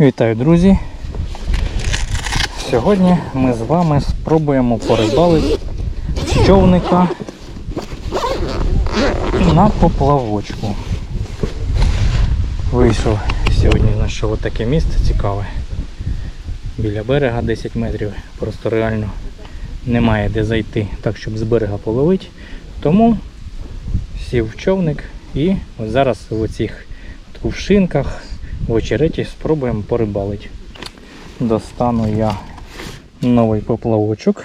Вітаю, друзі! Сьогодні ми з вами спробуємо порибалити човника на поплавочку. Вийшов сьогодні знайшов отаке місце цікаве. Біля берега 10 метрів. Просто реально немає де зайти так, щоб з берега половити. Тому сів в човник і от зараз в оцих кувшинках в очереті спробуємо порибалити. Достану я новий поплавочок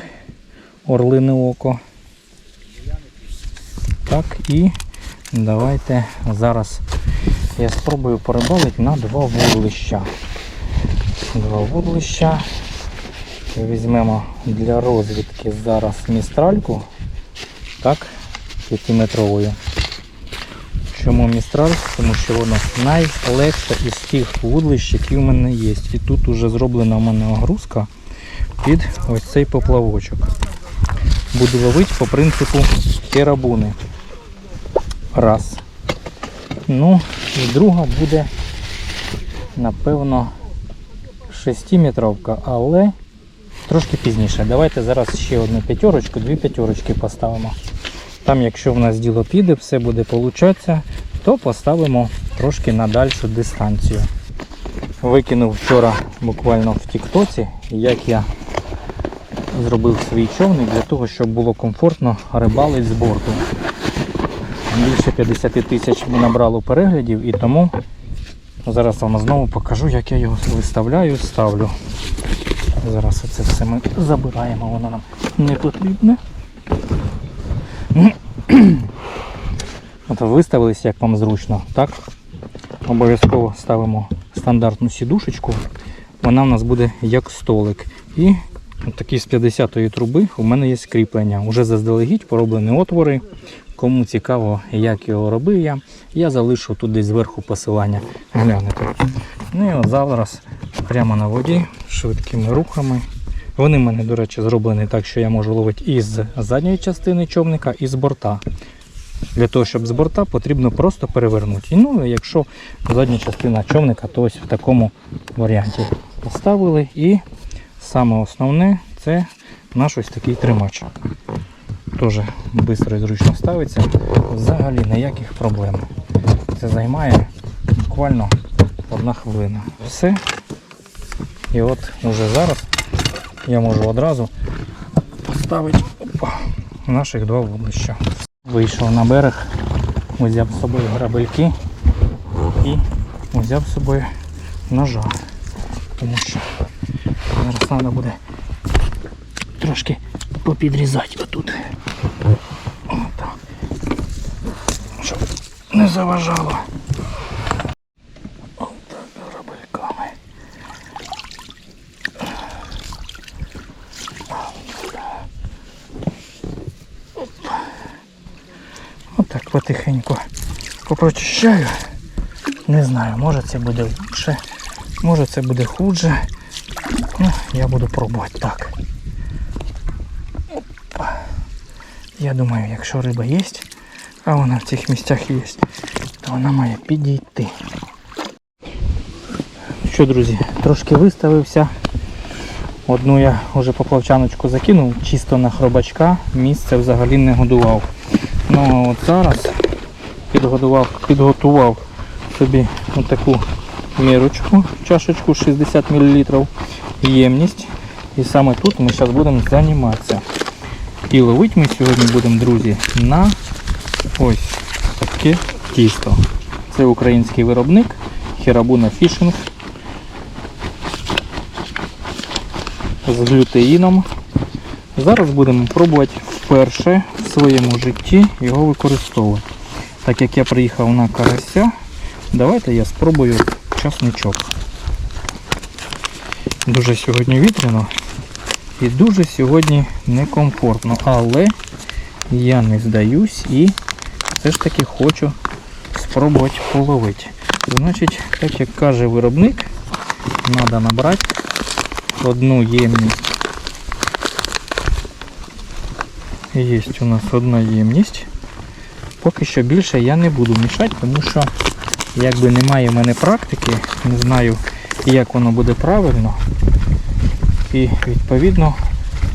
Орлине око. Так, і давайте зараз я спробую порибалити на два вудлища. Два вудлища. Візьмемо для розвідки зараз містральку. Так, 5-метровою. Чому містраль? Тому що воно найлегше із тих вудлищ, які в мене є. І тут вже зроблена в мене огрузка під ось цей поплавочок. Буду ловити по принципу керабуни. Раз. Ну, і друга буде, напевно, 6-метровка, але трошки пізніше. Давайте зараз ще одну п'ятерочку, дві п'ятерочки поставимо. Там, якщо в нас діло піде, все буде получатися, то поставимо трошки на дальшу дистанцію. Викинув вчора буквально в Тіктоці, як я зробив свій човник для того, щоб було комфортно рибалити з борту. Більше 50 тисяч набрало переглядів і тому зараз вам знову покажу, як я його виставляю, ставлю. Зараз оце все ми забираємо, воно нам не потрібне. От виставилися, як вам зручно, так? Обов'язково ставимо стандартну сідушечку. Вона в нас буде як столик. І такі з 50-ї труби у мене є кріплення. Уже заздалегідь пороблені отвори. Кому цікаво, як його робив я, я залишу тут десь зверху посилання. Глянете. Ну і от зараз прямо на воді, швидкими рухами. Вони в мене, до речі, зроблені так, що я можу ловити і з задньої частини човника, і з борта. Для того, щоб з борта потрібно просто перевернути. Ну, якщо задня частина човника, то ось в такому варіанті поставили. І саме основне це наш ось такий тримач. Теж швидко і зручно ставиться. Взагалі ніяких проблем. Це займає буквально одна хвилина. Все. І от уже зараз я можу одразу поставити опа, наших два вудлища. Вийшов на берег, взяв з собою грабельки і взяв з собою ножа. Тому що зараз треба буде трошки попідрізати отут. Щоб не заважало. Потихеньку попрочищаю. Не знаю, може це буде лучше, може це буде хуже. Ну, я буду пробувати так. Опа. Я думаю, якщо риба є, а вона в цих місцях є, то вона має підійти. Що, друзі, трошки виставився. Одну я вже поплавчаночку закинув, чисто на хробачка, місце взагалі не годував. Ну а от зараз підготував, підготував собі таку мірочку, чашечку 60 мл ємність. І саме тут ми зараз будемо займатися. І ловити ми сьогодні будемо, друзі, на ось таке тісто. Це український виробник Хірабуна Фішинг з глютеїном. Зараз будемо пробувати вперше своєму житті його використовувати. Так як я приїхав на карася, давайте я спробую часничок. Дуже сьогодні вітряно і дуже сьогодні некомфортно, але я не здаюсь і все ж таки хочу спробувати половити. Значить, так як каже виробник, треба набрати одну ємність. Є у нас одна ємність. Поки що більше я не буду мішати, тому що якби немає в мене практики, не знаю як воно буде правильно. І відповідно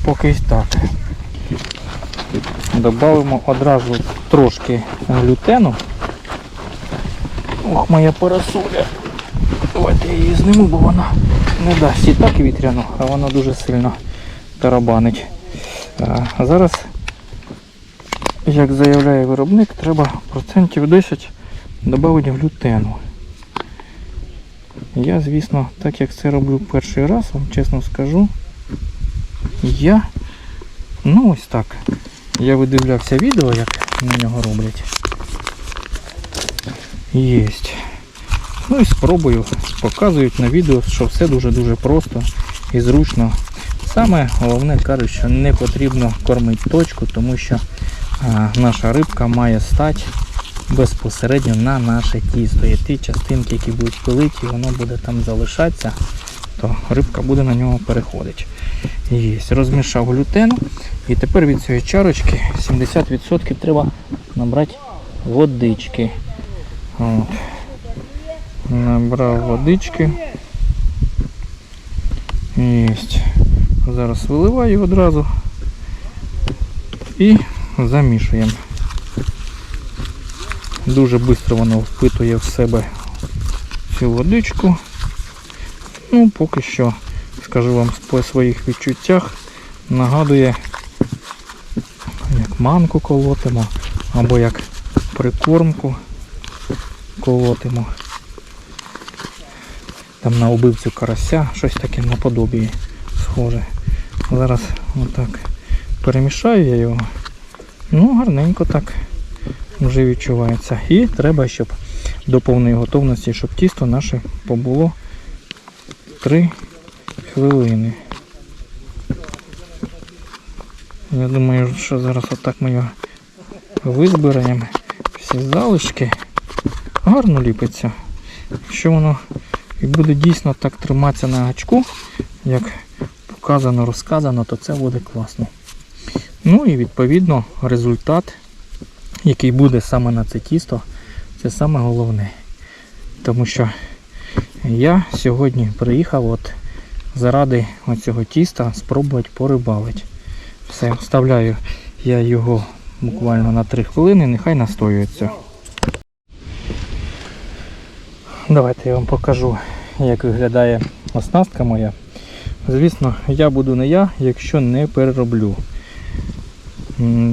поки так. Добавимо одразу трошки глютену. Ох, моя парасоля. Давайте я її зніму, бо вона не дасть і так вітряну, а вона дуже сильно тарабанить. А а зараз, як заявляє виробник, треба процентів 10 додати глютену. Я, звісно, так як це роблю перший раз, вам чесно скажу, я, ну ось так, я видивлявся відео, як на нього роблять. Єсть. Ну і спробую. Показують на відео, що все дуже-дуже просто і зручно. Саме головне кажуть, що не потрібно кормити точку, тому що наша рибка має стати безпосередньо на наше тісто. І ті частинки, які будуть пилиті, воно буде там залишатися, то рибка буде на нього переходити. Є. Розмішав глютен. І тепер від цієї чарочки 70% треба набрати водички. От. Набрав водички. Єсть. Зараз виливаю одразу і замішуємо. Дуже швидко воно впитує в себе цю водичку. Ну, поки що, скажу вам по своїх відчуттях, нагадує, як манку колотимо, або як прикормку колотимо. Там на убивцю карася, щось таке наподобі схоже. Зараз отак перемішаю я його. Ну, гарненько так вже відчувається. І треба, щоб до повної готовності, щоб тісто наше побуло 3 хвилини. Я думаю, що зараз отак ми його визбираємо. Всі залишки. Гарно ліпиться. Якщо воно і буде дійсно так триматися на гачку, як показано, розказано, то це буде класно. Ну і відповідно результат, який буде саме на це тісто, це саме головне. Тому що я сьогодні приїхав от заради оцього тіста спробувати порибалити. Все, вставляю я його буквально на 3 хвилини, нехай настоюється. Давайте я вам покажу, як виглядає оснастка моя. Звісно, я буду не я, якщо не перероблю.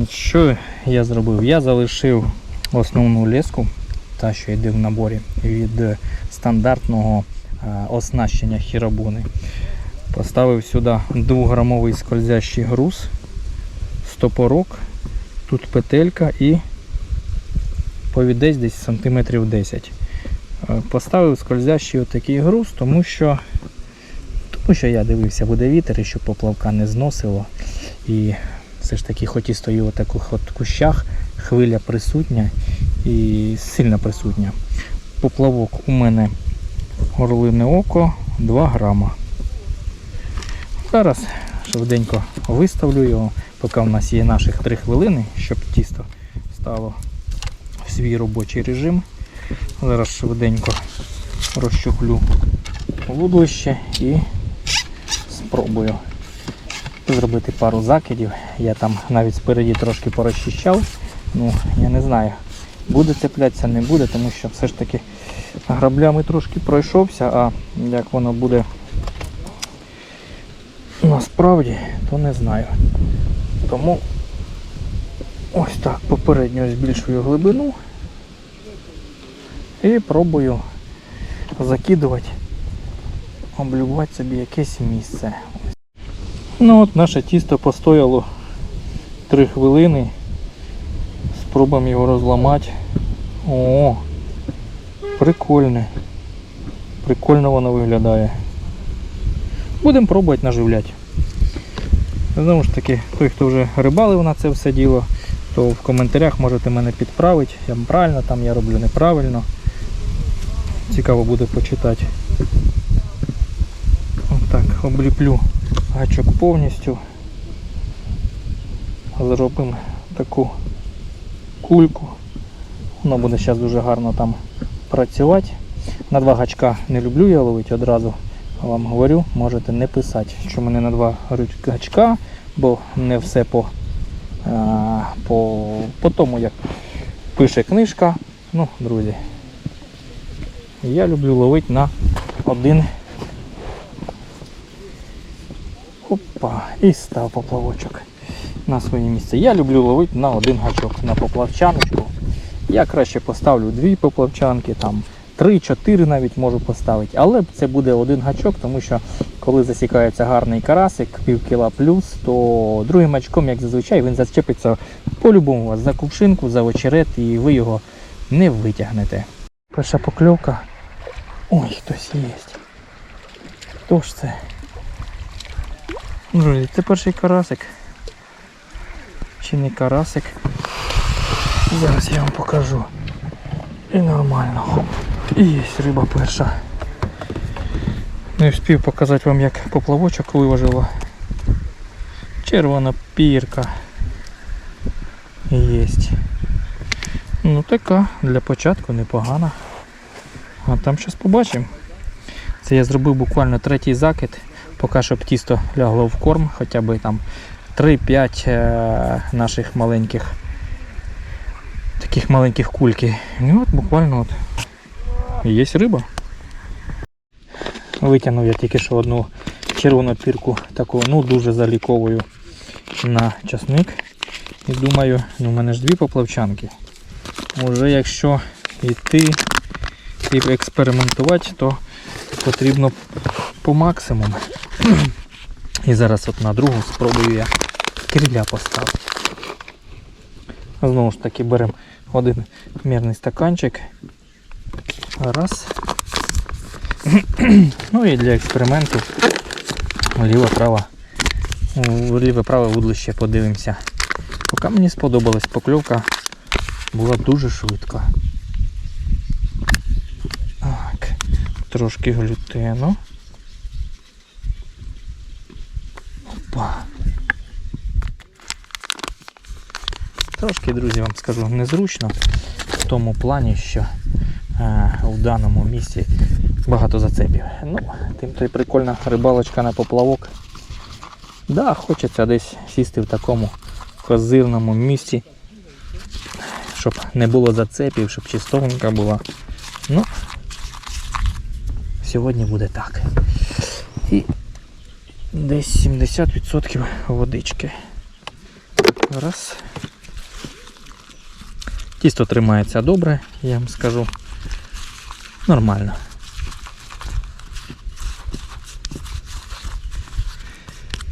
Що я зробив? Я залишив основну леску, та що йде в наборі, від стандартного оснащення хірабуни. Поставив сюди 2-грамовий скользящий груз, стопорок, тут петелька і повідець десь сантиметрів 10. Е, Поставив скользящий отакий груз, тому що, тому що я дивився, буде вітер і щоб поплавка не зносило. І все ж таки, хоч і стою в таких от кущах, хвиля присутня і сильно присутня. Поплавок у мене горлине око 2 грама. Зараз швиденько виставлю його, поки в нас є наших 3 хвилини, щоб тісто стало в свій робочий режим. Зараз швиденько розщуплю вудлище і спробую зробити пару закидів. Я там навіть спереді трошки порозчищав. Ну, я не знаю, буде цеплятися, не буде, тому що все ж таки граблями трошки пройшовся, а як воно буде насправді, то не знаю. Тому ось так попередньо збільшую глибину і пробую закидувати, облюбувати собі якесь місце. Ну от наше тісто постояло 3 хвилини. Спробуємо його розламати. О, прикольне. Прикольно воно виглядає. Будемо пробувати наживляти. Знову ж таки, той, хто вже рибалив на це все діло, то в коментарях можете мене підправити. Я правильно там я роблю неправильно. Цікаво буде почитати. Отак, обліплю гачок повністю. Зробимо таку кульку. Воно буде зараз дуже гарно там працювати. На два гачка не люблю я ловити одразу. вам говорю, можете не писати, що мене на два гачка, бо не все по, по, по тому, як пише книжка. Ну, друзі, я люблю ловити на один. Опа, і став поплавочок на своє місце. Я люблю ловити на один гачок, на поплавчаночку. Я краще поставлю дві поплавчанки, там 3-4 навіть можу поставити, але це буде один гачок, тому що коли засікається гарний карасик, пів кіла плюс, то другим гачком, як зазвичай, він зачепиться по-любому вас за кувшинку, за очерет, і ви його не витягнете. Перша покльовка. Ой, хтось є. Хто ж це? Друзі, це перший карасик. Чи не карасик? Зараз я вам покажу. І нормально. І є риба перша. Не встиг показати вам, як поплавочок виважила. Червона пірка. Єсть. Ну така, для початку непогана. А там щось побачимо. Це я зробив буквально третій закид, поки щоб тісто лягло в корм, хоча б там 3-5 е, наших маленьких таких маленьких кульки. І от буквально от є риба. Витягнув я тільки що одну червону пірку, таку, ну дуже заліковую на часник. І думаю, ну в мене ж дві поплавчанки. Уже якщо йти і експериментувати, то потрібно по максимуму. І зараз от на другу спробую я криля поставити. Знову ж таки беремо один мірний стаканчик. Раз. Ну і для експерименту ліво-право. Ліве-праве вудлище подивимося. Поки мені сподобалась покльовка, була дуже швидка. Так, трошки глютену. Опа. Трошки, друзі, вам скажу, незручно в тому плані, що е, в даному місці багато зацепів. Ну, тим то й прикольна рибалочка на поплавок. Да, хочеться десь сісти в такому козирному місці, щоб не було зацепів, щоб чистовенька була. Ну, сьогодні буде так. І десь 70% водички. Раз. Тісто тримається добре, я вам скажу. Нормально.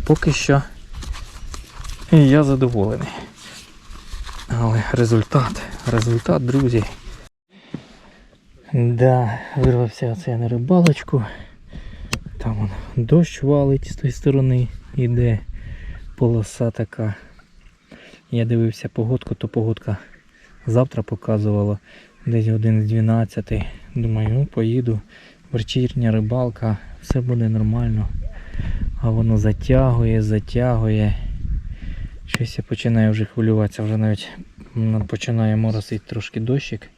Поки що я задоволений. Але результат, результат, друзі. Да, вирвався оце на рибалочку. Там он дощ валить з тої сторони, іде полоса така. Я дивився погодку, то погодка завтра показувала десь годин з 12. Думаю, ну поїду. Вечірня рибалка, все буде нормально. А воно затягує, затягує. Щось я починаю вже хвилюватися, вже навіть починає моросити трошки дощик.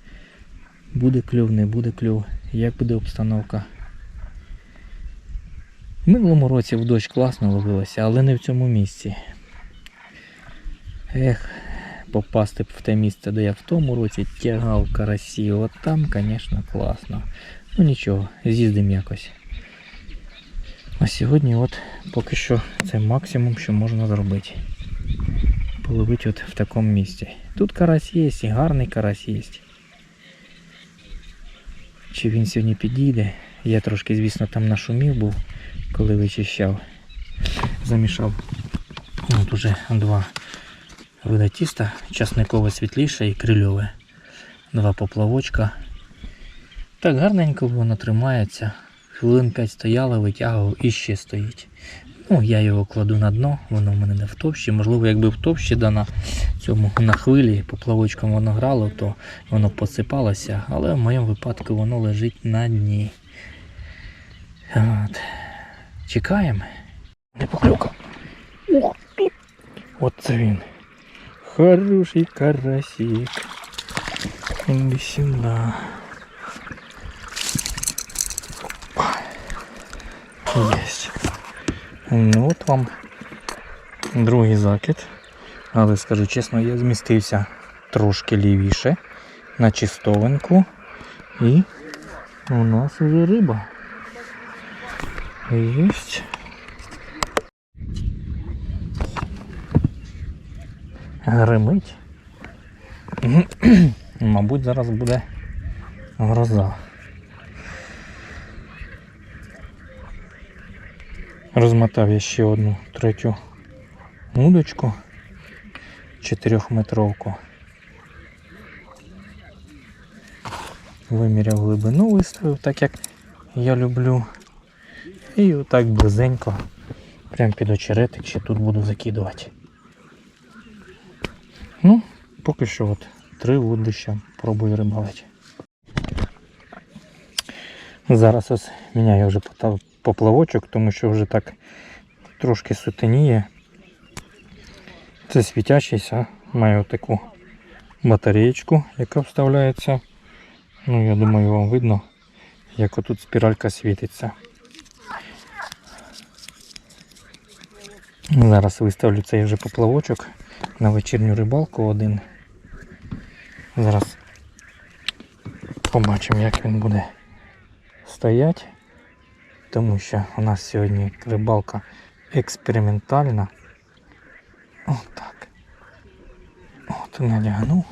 Буде клюв, не буде клюв, як буде обстановка. В минулому році в дощ класно ловилося, але не в цьому місці. Ех, попасти в те місце, де я в тому році тягав карасі. От там, звісно, класно. Ну нічого, з'їздимо якось. А сьогодні от поки що це максимум, що можна зробити. Половити от в такому місці. Тут карась є, і гарний карась є. Чи він сьогодні підійде? Я трошки, звісно, там нашумів був, коли вичищав. Замішав. От уже два вида тіста, часникове світліше і крильове. Два поплавочка. Так гарненько воно тримається. Хвилин 5 стояло, витягував і ще стоїть. Ну, я його кладу на дно, воно в мене не в товщі. Можливо, якби в товщі да на цьому на хвилі поплавочком воно грало, то воно посипалося, але в моєму випадку воно лежить на дні. От. Чекаємо. Не поклюка. О. От це він. Хороший карасик. Іди. Єсть. Ну от вам другий закид. Але скажу чесно, я змістився трошки лівіше на чистовинку. І у нас уже риба. Єсть. Гримить. Мабуть, зараз буде гроза. Розмотав я ще одну третю удочку чотирьохметровку. Виміряв глибину, виставив, так як я люблю. І отак близенько, прям під очеретик ще тут буду закидувати. Ну, поки що от три вудлища пробую рибалити. Зараз ось міняю вже поплавочок, тому що вже так трошки сутеніє. Це світящийся, маю таку батареєчку, яка вставляється. Ну, я думаю, вам видно, як отут спіралька світиться. Зараз виставлю цей вже поплавочок на вечірню рибалку один. Зараз побачимо, як він буде стояти, тому що у нас сьогодні рибалка експериментальна. Отак. От налягнув.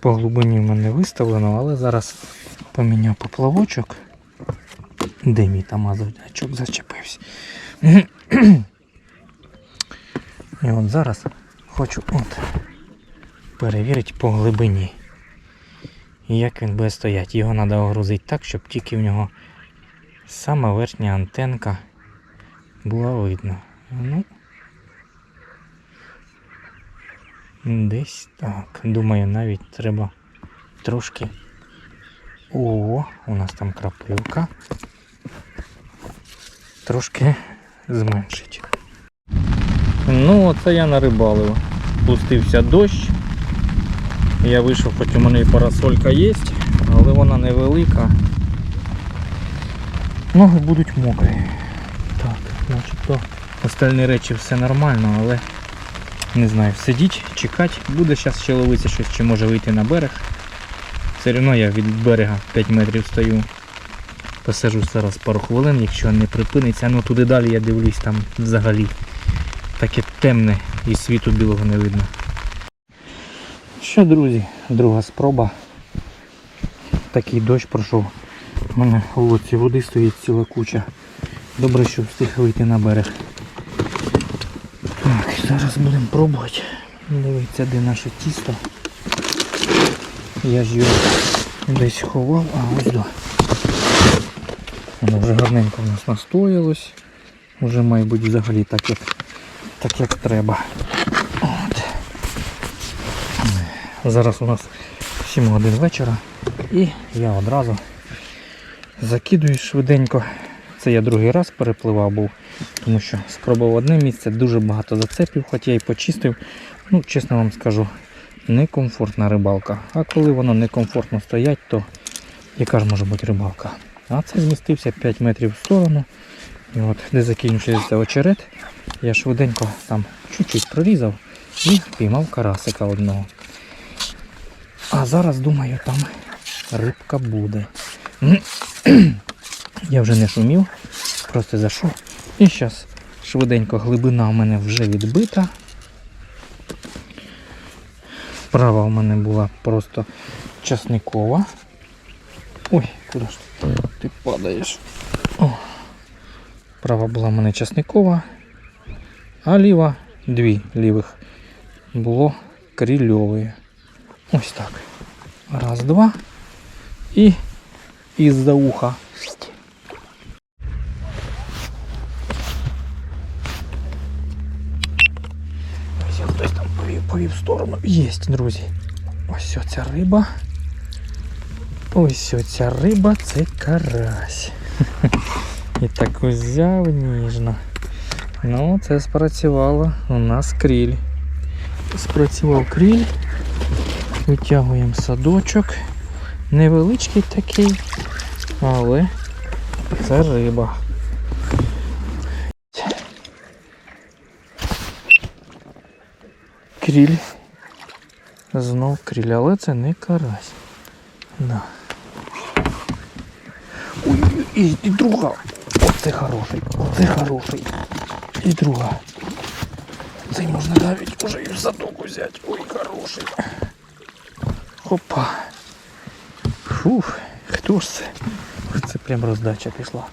По глибині в мене виставлено, але зараз поміняв поплавочок. Де мій тамазовий очок зачепився. І от зараз хочу от перевірити по глибині. Як він буде стояти. Його треба огрузити так, щоб тільки в нього сама верхня антенка була видно. Ну, десь так. Думаю, навіть треба трошки. О, у нас там крапивка. Трошки зменшить. Ну, оце я нарибалив. Пустився дощ. Я вийшов, хоч у мене і парасолька є, але вона невелика. Ноги будуть мокрі. Так, начебто остальні речі все нормально, але не знаю, сидіть, чекати. Буде зараз ще ловитися щось, чи може вийти на берег. Все одно я від берега 5 метрів стою. Посажу зараз пару хвилин, якщо не припиниться. Ну туди далі я дивлюсь, там взагалі таке темне і світу білого не видно. Що, друзі, друга спроба. Такий дощ пройшов. У мене у лодці води стоїть ціла куча. Добре, що встиг вийти на берег. Так, зараз будемо пробувати. Дивіться, де наше тісто. Я ж його десь ховав, а ось до. Воно вже гарненько в нас настоялось. Уже має бути взагалі так як, так як треба. От. Зараз у нас 7 годин вечора і я одразу закидую швиденько. Це я другий раз перепливав був, тому що спробував одне місце, дуже багато зацепів, хоч я і почистив. Ну, чесно вам скажу, некомфортна рибалка. А коли воно некомфортно стоять, то яка ж може бути рибалка? А це змістився 5 метрів в сторону. І от де закінчується очерет, я швиденько там чуть-чуть прорізав і піймав карасика одного. А зараз думаю, там рибка буде. Я вже не шумів, просто зайшов. І зараз швиденько глибина в мене вже відбита. Права в мене була просто часникова. Ой, куди ж ти, падаєш? О. Права була в мене часникова, а ліва, дві лівих, було крильової. Ось так. Раз, два. І із-за уха. Ось хтось там повів, повів в сторону. Єсть, друзі. Ось оця риба. Ось оця риба це карась. І так взяв ніжно. Ну, це спрацювало у нас кріль. Спрацював кріль. Витягуємо садочок. Невеличкий такий, але Це риба. Кріль. Знов кріль, але це не карась. Да. І, і друга. Оце хороший, оце хороший. І друга. Цей можна навіть уже і в задок взяти. Ой, хороший. Хопа. Фух, хто ж це? Це прям роздача пішла.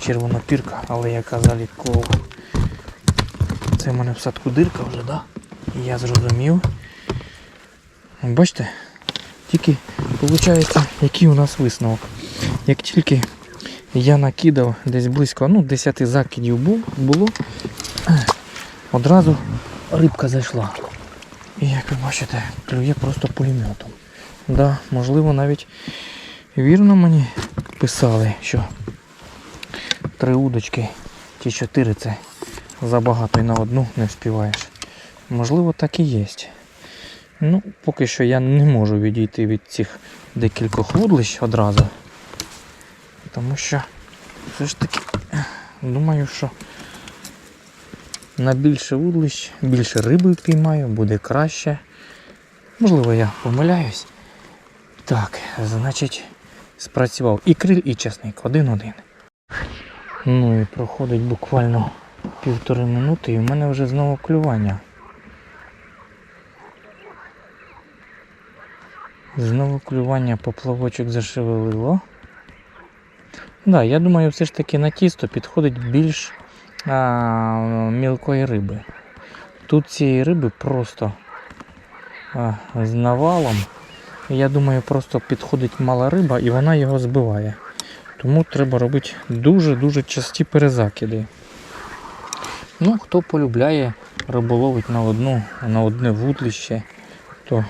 Червона пірка, але яка заліткова. Це в мене в садку дирка вже, да? Я зрозумів. Бачите? Тільки виходить, який у нас висновок. Як тільки я накидав десь близько ну, 10 закидів було, одразу рибка зайшла. І як ви бачите, клює просто пулеметом. Да, можливо, навіть вірно мені писали, що три удочки ті чотири це забагато і на одну не вспіваєш. Можливо, так і є. Ну, поки що я не можу відійти від цих декількох вудлищ одразу. Тому що все ж таки думаю, що на більше вудлищ, більше риби піймаю, буде краще. Можливо, я помиляюсь. Так, значить, спрацював і криль, і часник. Один-один. Ну і проходить буквально півтори минути, і в мене вже знову клювання. Знову клювання поплавочок зашевелило. Да, я думаю, все ж таки на тісто підходить більш а, мілкої риби. Тут цієї риби просто а, з навалом. Я думаю, просто підходить мала риба і вона його збиває. Тому треба робити дуже-дуже часті перезакиди. Ну, хто полюбляє риболовить на одну, на одне вудлище, то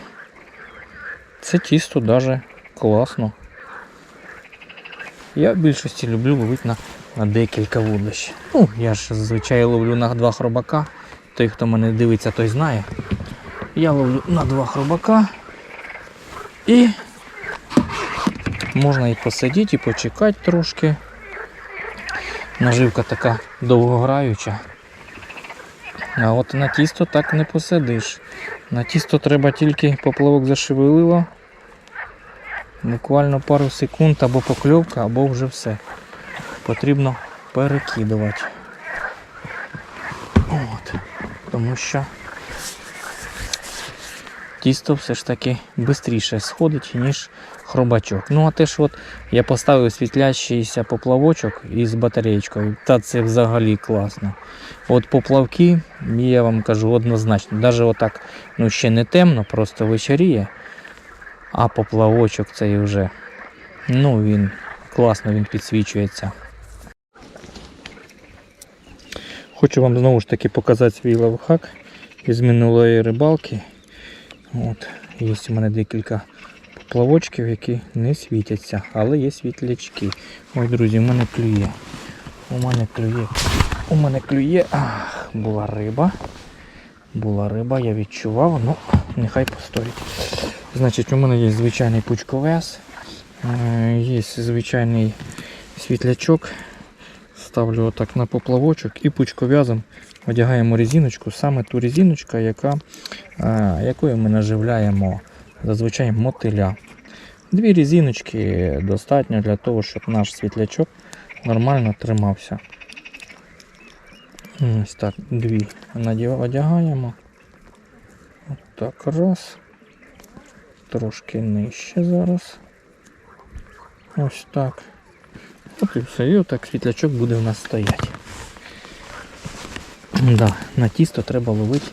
це тісто даже класно. Я в більшості люблю ловити на, на декілька вудлищ. Ну, я ж зазвичай ловлю на два хробака. Той, хто мене дивиться, той знає. Я ловлю на два хробака і можна і посидіти, і почекати трошки. Наживка така довгограюча. А от на тісто так не посидиш. На тісто треба тільки поплавок зашевелило. Буквально пару секунд або покльовка, або вже все. Потрібно перекидувати. От. Тому що тісто все ж таки швидше сходить, ніж хробачок. Ну а те ж от я поставив світлящийся поплавочок із батареєчкою. Та це взагалі класно. От поплавки, я вам кажу однозначно, навіть отак ну ще не темно, просто вечоріє. А поплавочок цей вже, ну він класно він підсвічується. Хочу вам знову ж таки показати свій лавхак із минулої рибалки. От, Є у мене декілька поплавочків, які не світяться, але є світлячки. Ой, друзі, у мене клює. У мене клює. У мене клює. Ах, була риба. Була риба, я відчував, ну нехай постоїть. Значить, у мене є звичайний пучковес, е, є звичайний світлячок. Ставлю отак на поплавочок і пучков'язом одягаємо резиночку, саме ту резиночку, яка, е, якою ми наживляємо зазвичай мотиля. Дві резиночки достатньо для того, щоб наш світлячок нормально тримався. Ось так, дві одягаємо. От так, раз. Трошки нижче зараз. Ось так. От і все. І отак світлячок буде в нас стояти. Да, на тісто треба ловити.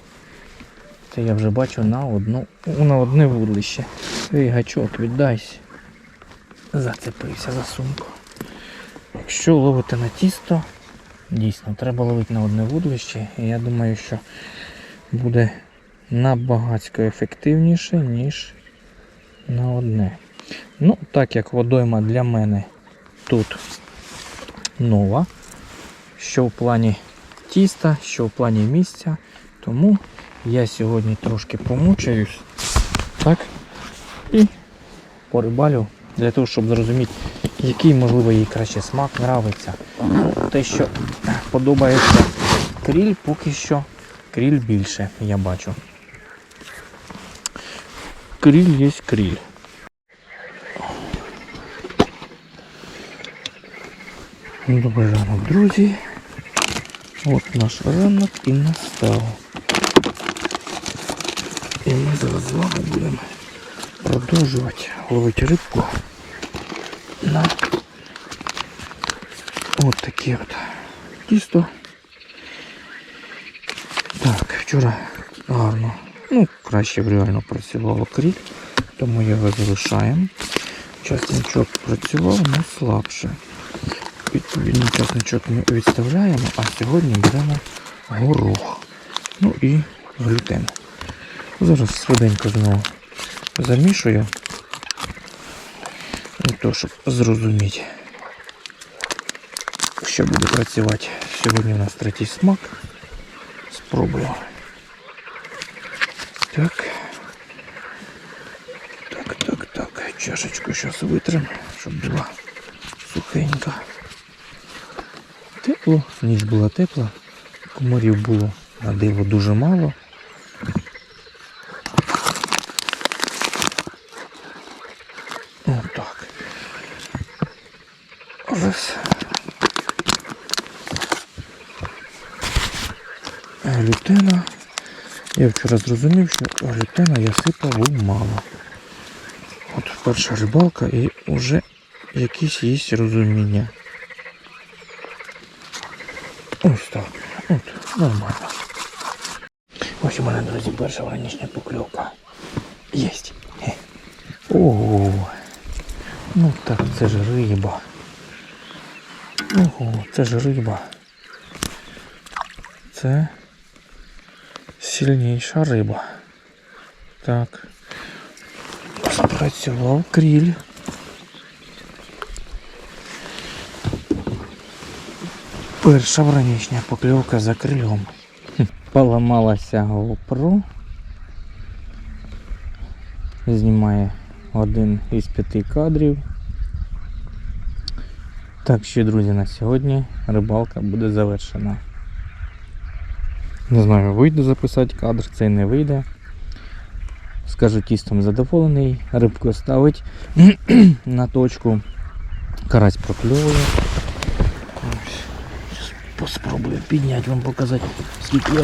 Це я вже бачу на одну, на одне вудлище. Ей, гачок, віддайся. Зацепився за сумку. Якщо ловите на тісто, дійсно, треба ловити на одне вудлище. І я думаю, що буде набагатько ефективніше, ніж на одне. Ну, так як водойма для мене тут нова, що в плані тіста, що в плані місця, тому я сьогодні трошки помучаюсь, так, і порибалю для того, щоб зрозуміти, який, можливо, їй краще смак нравиться. Те, що подобається кріль, поки що кріль більше, я бачу. Кріль є кріль. Добрий ранок, друзі. От наш ранок і настав. І ми зараз з вами будемо продовжувати ловити рибку на от такі от тісто. Так, вчора гарно, ну краще б реально працювало кріль, тому його залишаємо. Часничок працював, але слабше. Відповідно, часничок ми відставляємо, а сьогодні беремо горох. Ну і глютен. Зараз швиденько знову замішую. Для того, щоб зрозуміти, що буде працювати. Сьогодні у нас третій смак. Спробую. Так. Так, так, так. Чашечку зараз витрим, щоб була сухенька. Тепло, ніч була тепла, комарів було на диво дуже мало. Отак. Ось. Глютена. Я вчора зрозумів, що глютена я сипав мало. От перша рибалка і вже якісь є розуміння. Ось так. От, нормально. Ось у мене, друзі, перша вранішня покльовка. Єсть. Хе. Ого. Ну так, це ж риба. Ого, це ж риба. Це сильніша риба. Так. Спрацював кріль. Перша вранішня покльовка за крилем. Поламалася GoPro. Знімає один із п'яти кадрів. Так що, друзі, на сьогодні рибалка буде завершена. Не знаю, вийде записати кадр, це не вийде. Скажу тістом задоволений, рибку ставить на точку. Карась прокльовує. Ось. Щас Поспробую підняти вам показати, скільки я.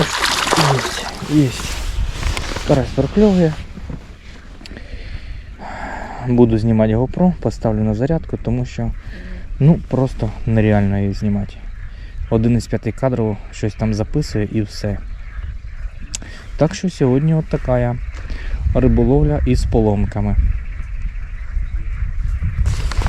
Ось, Є, є. Карась прокльовує. Буду знімати GoPro, поставлю на зарядку, тому що ну просто нереально її знімати. Один із п'яти кадрів щось там записує і все. Так що сьогодні от така риболовля із поломками.